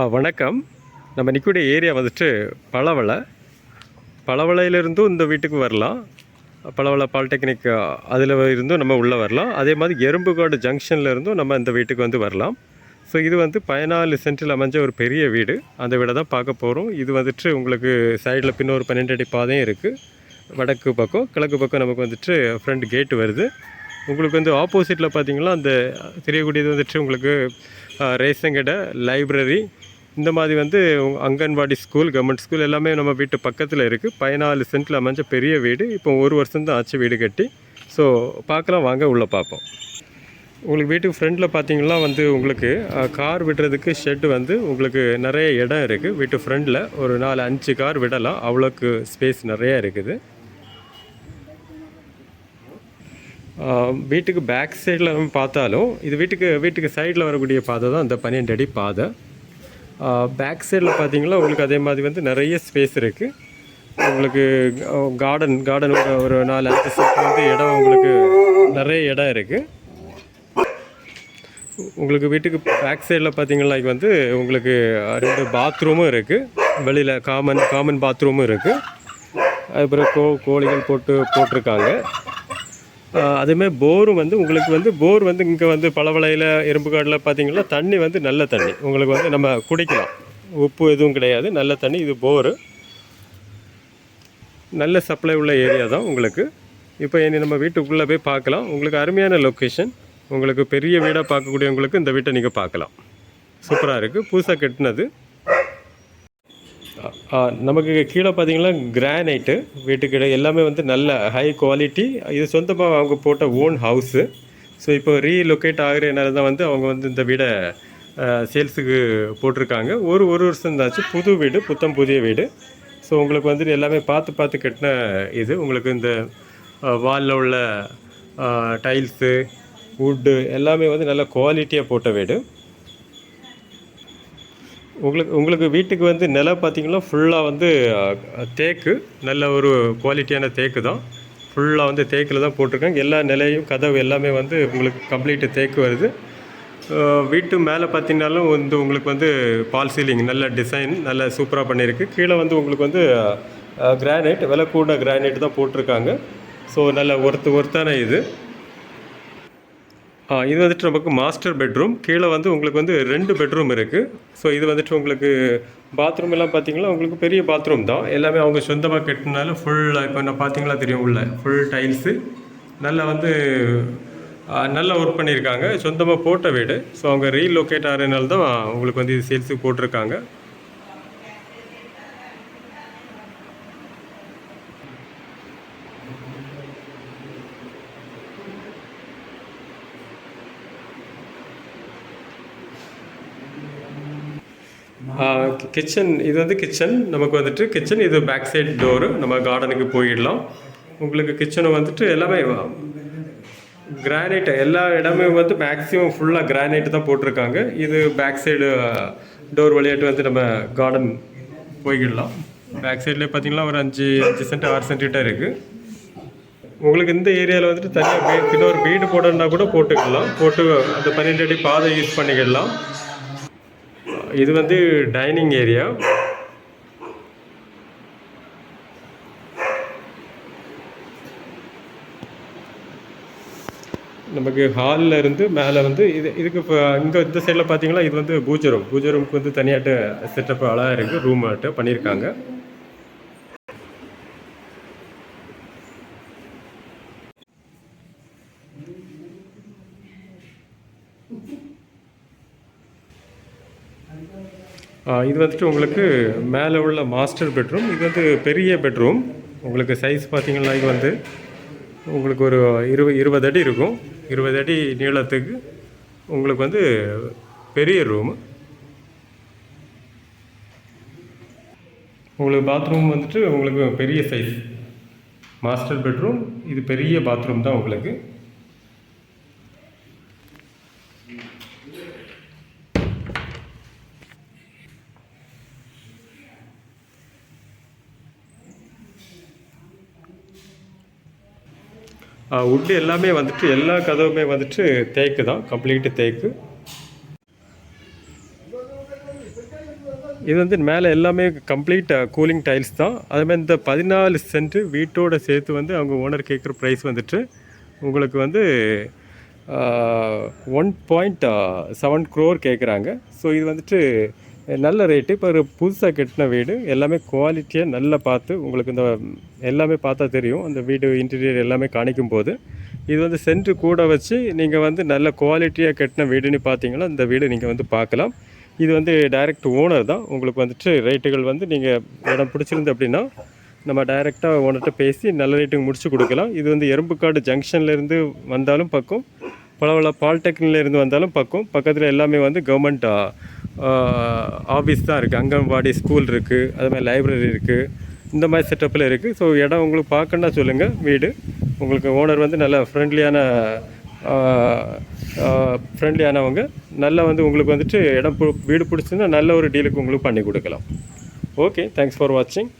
ஆ வணக்கம். நம்ம நிற்கக்கூடிய ஏரியா வந்துட்டு பழவளை பழவளையிலிருந்தும் இந்த வீட்டுக்கு வரலாம். பழவளை பாலிடெக்னிக் அதில் இருந்தும் நம்ம உள்ளே வரலாம். அதே மாதிரி எறும்புகாடு ஜங்ஷனில் இருந்தும் நம்ம இந்த வீட்டுக்கு வந்து வரலாம். ஸோ இது வந்து பதினாலு சென்டில் அமைஞ்ச ஒரு பெரிய வீடு. அந்த வீடை தான் பார்க்க போகிறோம் இது வந்துட்டு உங்களுக்கு சைடில் பின்னொரு பன்னெண்டு அடி பாதையும் இருக்குது வடக்கு பக்கம் கிழக்கு பக்கம் நமக்கு வந்துட்டு ஃப்ரண்ட் கேட்டு வருது. உங்களுக்கு வந்து ஆப்போசிட்டில் பார்த்தீங்கன்னா அந்த தெரியக்கூடியது வந்துட்டு உங்களுக்கு ரேஷன் கடை லைப்ரரி இந்த மாதிரி வந்து அங்கன்வாடி ஸ்கூல் கவர்மெண்ட் ஸ்கூல் எல்லாமே நம்ம வீட்டு பக்கத்தில் இருக்குது பதினாலு சென்ட்டில் அமைஞ்ச பெரிய வீடு. இப்போ ஒரு வருஷம் தான் ஆச்சு வீடு கட்டி. ஸோ பார்க்கலாம். வாங்க உள்ளே பார்ப்போம். உங்களுக்கு வீட்டுக்கு ஃப்ரண்டில் பார்த்தீங்கன்னா வந்து உங்களுக்கு கார் விடுறதுக்கு ஷெட் வந்து உங்களுக்கு நிறைய இடம் இருக்குது வீட்டு ஃப்ரண்டில் ஒரு நாலு அஞ்சு கார் விடலாம். அவ்வளோக்கு ஸ்பேஸ் நிறையா இருக்குது. வீட்டுக்கு பேக் சைடில் நம்ம பார்த்தாலும் இது வீட்டுக்கு வீட்டுக்கு சைடில் வரக்கூடிய பாதை தான் அந்த பன்னெண்டு அடி பாதை. பேக் சைடில் பார்த்தீங்கன்னா உங்களுக்கு அதே மாதிரி வந்து நிறைய ஸ்பேஸ் இருக்குது உங்களுக்கு கார்டன் கார்டன் ஒரு ஒரு நாலு அஞ்சு செட் வந்து இடம் உங்களுக்கு நிறைய இடம் இருக்குது உங்களுக்கு வீட்டுக்கு பேக் சைடில் பார்த்தீங்கன்னா இங்க வந்து உங்களுக்கு ரெண்டு பாத்ரூமும் இருக்குது வெளியில் காமன் காமன் பாத்ரூமும் இருக்குது அதுக்கப்புறம் கோ கோழிகள் போட்டு போட்டிருக்காங்க. அதேமாதிரி போரும் வந்து உங்களுக்கு வந்து போர் வந்து இங்கே வந்து பளவளையில் எறும்புக்காடில் பார்த்தீங்கன்னா தண்ணி வந்து நல்ல தண்ணி. உங்களுக்கு வந்து நம்ம குடிக்கலாம். உப்பு எதுவும் கிடையாது. நல்ல தண்ணி. இது போரு. நல்ல சப்ளை உள்ள ஏரியா தான் உங்களுக்கு. இப்போ இனி நம்ம வீட்டுக்குள்ளே போய் பார்க்கலாம். உங்களுக்கு அருமையான லொக்கேஷன் உங்களுக்கு பெரிய வீடாக பார்க்கக்கூடியவங்களுக்கு இந்த வீட்டை நீங்கள் பார்க்கலாம். சூப்பராக இருக்குது புதுசாக கட்டினது. நமக்கு கீழே பார்த்தீங்கன்னா கிரானைட்டு வீட்டுக்கிட்ட எல்லாமே வந்து நல்ல ஹை குவாலிட்டி இது சொந்தமாக அவங்க போட்ட ஓன் ஹவுஸு ஸோ இப்போ ரீலொக்கேட் ஆகிறனால தான் வந்து அவங்க வந்து இந்த வீடை சேல்ஸுக்கு போட்டிருக்காங்க. ஒரு ஒரு வருஷம் தாச்சு. புது வீடு புத்தம் புதிய வீடு. ஸோ உங்களுக்கு வந்துட்டு எல்லாமே பார்த்து பார்த்து கட்டின இது. உங்களுக்கு இந்த வாலில் உள்ள டைல்ஸு வுட்டு எல்லாமே வந்து நல்ல குவாலிட்டியாக போட்ட வீடு. உங்களுக்கு உங்களுக்கு வீட்டுக்கு வந்து நிலம் பார்த்தீங்கன்னா ஃபுல்லாக வந்து தேக்கு. நல்ல ஒரு குவாலிட்டியான தேக்கு தான். ஃபுல்லாக வந்து தேக்கில் தான் போட்டிருக்காங்க. எல்லா நிலையும் கதவு எல்லாமே வந்து உங்களுக்கு கம்ப்ளீட்டு தேக்கு வருது. வீட்டு மேலே பார்த்தீங்கன்னாலும் வந்து உங்களுக்கு வந்து பால் சீலிங் நல்ல டிசைன் நல்ல சூப்பராக பண்ணியிருக்கு. கீழே வந்து உங்களுக்கு வந்து கிரானைட் விலை கூட கிரானைட் தான் போட்டிருக்காங்க. ஸோ நல்ல ஒருத்து ஒருத்தான இது. இது வந்துட்டு நமக்கு மாஸ்டர் பெட்ரூம் கீழே வந்து உங்களுக்கு வந்து ரெண்டு பெட்ரூம் இருக்குது ஸோ இது வந்துட்டு உங்களுக்கு பாத்ரூம் எல்லாம் பார்த்தீங்கன்னா உங்களுக்கு பெரிய பாத்ரூம் தான். எல்லாமே அவங்க சொந்தமாக கட்டினால ஃபுல்லாக இப்போ நான் பார்த்தீங்களா தெரியும் உள்ள? ஃபுல் டைல்ஸு நல்லா வந்து நல்லா ஒர்க் பண்ணியிருக்காங்க. சொந்தமாக போட்ட வீடு. ஸோ அவங்க ரீலொக்கேட் ஆகிறதுனால தான் உங்களுக்கு வந்து இது சேல்ஸுக்கு போட்டிருக்காங்க. கிச்சன் இது வந்து கிச்சன் நமக்கு வந்துட்டு கிச்சன் இது பேக் சைடு டோரு நம்ம கார்டனுக்கு போயிடலாம். உங்களுக்கு கிச்சனை வந்துட்டு எல்லாமே கிரானைட் எல்லா இடமே வந்து மேக்ஸிமம் ஃபுல்லாக கிரானைட் தான் போட்டிருக்காங்க. இது பேக் சைடு டோர் வழியாட்டு வந்து நம்ம கார்டன் போய்க்கிடலாம் பேக் சைட்லேயே பார்த்தீங்கன்னா ஒரு அஞ்சு அஞ்சு சென்ட் ஆறு சென்ட் கிட்ட இருக்குது உங்களுக்கு இந்த ஏரியாவில் வந்துட்டு தனியாக இன்னொரு வீடு போடணுன்னா கூட போட்டுக்கலாம். போட்டு அந்த பன்னெண்டு அடி பாதை யூஸ் பண்ணிக்கிடலாம். இது வந்து டைனிங் ஏரியா. நமக்கு ஹாலில் இருந்து மேலே வந்து இது இதுக்கு இப்போ இங்கே இந்த சைடில் பார்த்தீங்கன்னா இது வந்து பூஜை ரூம் பூஜை ரூமுக்கு வந்து தனியாட்டு செட்டப் அழகாக இருக்குது ரூம் ஆட்டு பண்ணியிருக்காங்க இது வந்துட்டு உங்களுக்கு மேலே உள்ள மாஸ்டர் பெட்ரூம் இது வந்து பெரிய பெட்ரூம் உங்களுக்கு சைஸ் பார்த்தீங்கன்னா இது வந்து உங்களுக்கு ஒரு இருபது இருபது அடி இருக்கும். இருபது அடி நீளத்துக்கு உங்களுக்கு வந்து பெரிய ரூமு உங்களுக்கு பாத்ரூம் வந்துட்டு உங்களுக்கு பெரிய சைஸ் மாஸ்டர் பெட்ரூம் இது பெரிய பாத்ரூம் தான் உங்களுக்கு. உட்டு எல்லாமே வந்துட்டு எல்லா கதவுமே வந்துட்டு தேக்கு தான். கம்ப்ளீட்டு தேக்கு. இது வந்து மேலே எல்லாமே கம்ப்ளீட் கூலிங் டைல்ஸ் தான். அதுமாதிரி இந்த பதினாலு சென்ட் வீட்டோட சேர்த்து வந்து அவங்க ஓனர் கேட்குற ப்ரைஸ் வந்துட்டு உங்களுக்கு வந்து ஒன் பாயிண்ட் செவன் க்ரோர் கேட்குறாங்க. ஸோ இது வந்துட்டு நல்ல ரேட்டு இப்போ ஒரு புதுசாக கட்டின வீடு எல்லாமே குவாலிட்டியாக நல்லா பார்த்து உங்களுக்கு இந்த எல்லாமே பார்த்தா தெரியும். அந்த வீடு இன்டீரியர் எல்லாமே காணிக்கும் போது. இது வந்து சென்ட்ரு கூட வச்சு நீங்கள் வந்து நல்ல குவாலிட்டியாக கட்டின வீடுன்னு பார்த்தீங்கன்னா இந்த வீடு நீங்கள் வந்து பார்க்கலாம். இது வந்து டைரக்ட் ஓனர் தான். உங்களுக்கு வந்துட்டு ரேட்டுகள் வந்து நீங்கள் இடம் பிடிச்சிருந்து அப்படின்னா நம்ம டைரெக்டாக ஓனர்கிட்ட பேசி நல்ல ரேட்டுக்கு முடிச்சு கொடுக்கலாம். இது வந்து எறும்புக்காடு ஜங்ஷன்லேருந்து வந்தாலும் பக்கம் பலவள பல இருந்து வந்தாலும் பக்கம். பக்கத்தில் எல்லாமே வந்து கவர்மெண்ட் ஆஃபீஸ் தான் இருக்குது அங்கன்வாடி ஸ்கூல் இருக்குது அது மாதிரி லைப்ரரி இருக்குது இந்த மாதிரி செட்டப்பில் இருக்குது ஸோ இடம் உங்களுக்கு பார்க்கணுன்னா சொல்லுங்கள் வீடு. உங்களுக்கு ஓனர் வந்து நல்ல ஃப்ரெண்ட்லியான ஃப்ரெண்ட்லியானவங்க நல்லா வந்து உங்களுக்கு வந்துட்டு இடம் பு- வீடு பிடிச்சிருந்தா நல்ல ஒரு டீலுக்கு உங்களுக்கு பண்ணி கொடுக்கலாம். ஓகே தேங்க்ஸ் ஃபார் வாட்சிங்